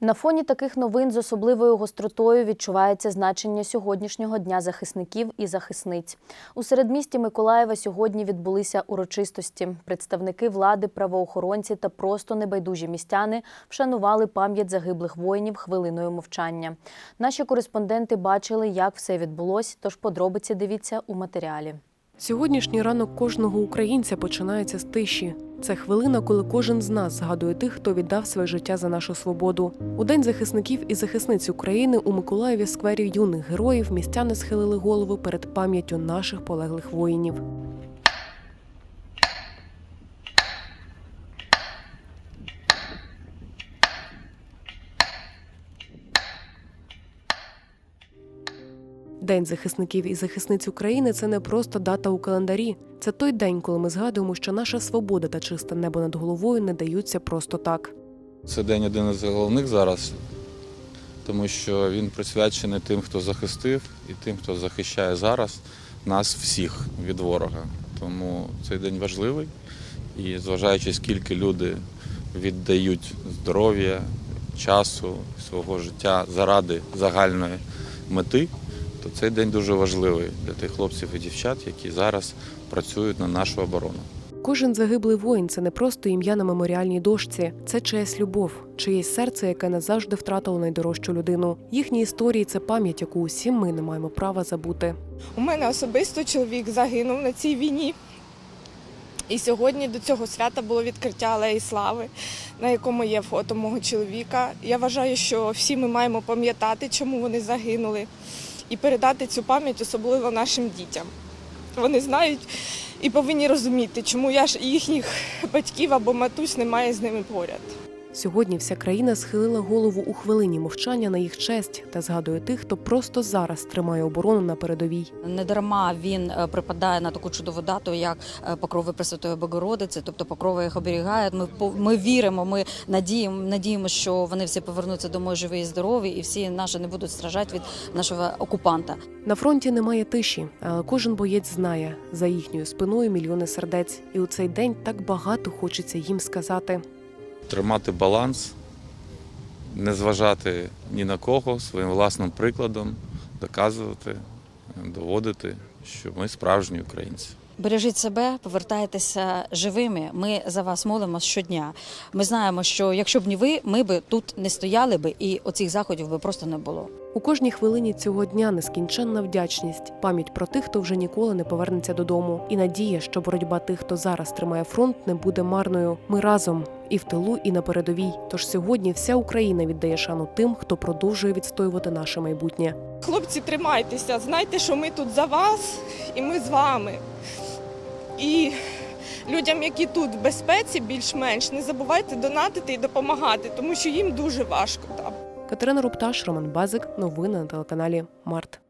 На фоні таких новин з особливою гостротою відчувається значення сьогоднішнього дня захисників і захисниць. У середмісті Миколаєва сьогодні відбулися урочистості. Представники влади, правоохоронці та просто небайдужі містяни вшанували пам'ять загиблих воїнів хвилиною мовчання. Наші кореспонденти бачили, як все відбулось, тож подробиці дивіться у матеріалі. Сьогоднішній ранок кожного українця починається з тиші. Це хвилина, коли кожен з нас згадує тих, хто віддав своє життя за нашу свободу. У день захисників і захисниць України у Миколаєві сквері юних героїв містяни схилили голови перед пам'яттю наших полеглих воїнів. День захисників і захисниць України це не просто дата у календарі. Це той день, коли ми згадуємо, що наша свобода та чисте небо над головою не даються просто так. Це день один із головних зараз, тому що він присвячений тим, хто захистив, і тим, хто захищає зараз нас всіх від ворога. Тому цей день важливий. І зважаючи, скільки люди віддають здоров'я, часу, свого життя заради загальної мети, то цей день дуже важливий для тих хлопців і дівчат, які зараз працюють на нашу оборону. Кожен загиблий воїн це не просто ім'я на меморіальній дошці, це чиясь любов, чиєсь серце, яке назавжди втратило найдорожчу людину. Їхні історії це пам'ять, яку усім ми не маємо права забути. У мене особисто чоловік загинув на цій війні. І сьогодні до цього свята було відкриття Алеї Слави, на якому є фото мого чоловіка. Я вважаю, що всі ми маємо пам'ятати, чому вони загинули, і передати цю пам'ять особливо нашим дітям. Вони знають і повинні розуміти, чому я ж їхніх батьків або матусь немає з ними поряд. Сьогодні вся країна схилила голову у хвилині мовчання на їх честь та згадує тих, хто просто зараз тримає оборону на передовій. Не дарма він е, припадає на таку чудову дату, як е, покрови Пресвятої Богородиці, тобто покрови їх оберігають. Ми ми віримо, ми надіємо, надіємо, що вони всі повернуться домой живі і здорові, і всі наші не будуть страждати від нашого окупанта. На фронті немає тиші, але кожен боєць знає за їхньою спиною мільйони сердець, і у цей день так багато хочеться їм сказати. Тримати баланс, не зважати ні на кого, своїм власним прикладом доказувати, доводити, що ми справжні українці. Бережіть себе, повертайтеся живими. Ми за вас молимо щодня. Ми знаємо, що якщо б не ви, ми б тут не стояли б і оцих заходів би просто не було. У кожній хвилині цього дня нескінченна вдячність, пам'ять про тих, хто вже ніколи не повернеться додому, і надія, що боротьба тих, хто зараз тримає фронт, не буде марною. Ми разом і в тилу, і на передовій. Тож сьогодні вся Україна віддає шану тим, хто продовжує відстоювати наше майбутнє. Хлопці, тримайтеся, знайте, що ми тут за вас і ми з вами. І людям, які тут в безпеці, більш-менш, не забувайте донатити і допомагати, тому що їм дуже важко там. Катерина Рупташ, Роман Базик. Новини на телеканалі Март.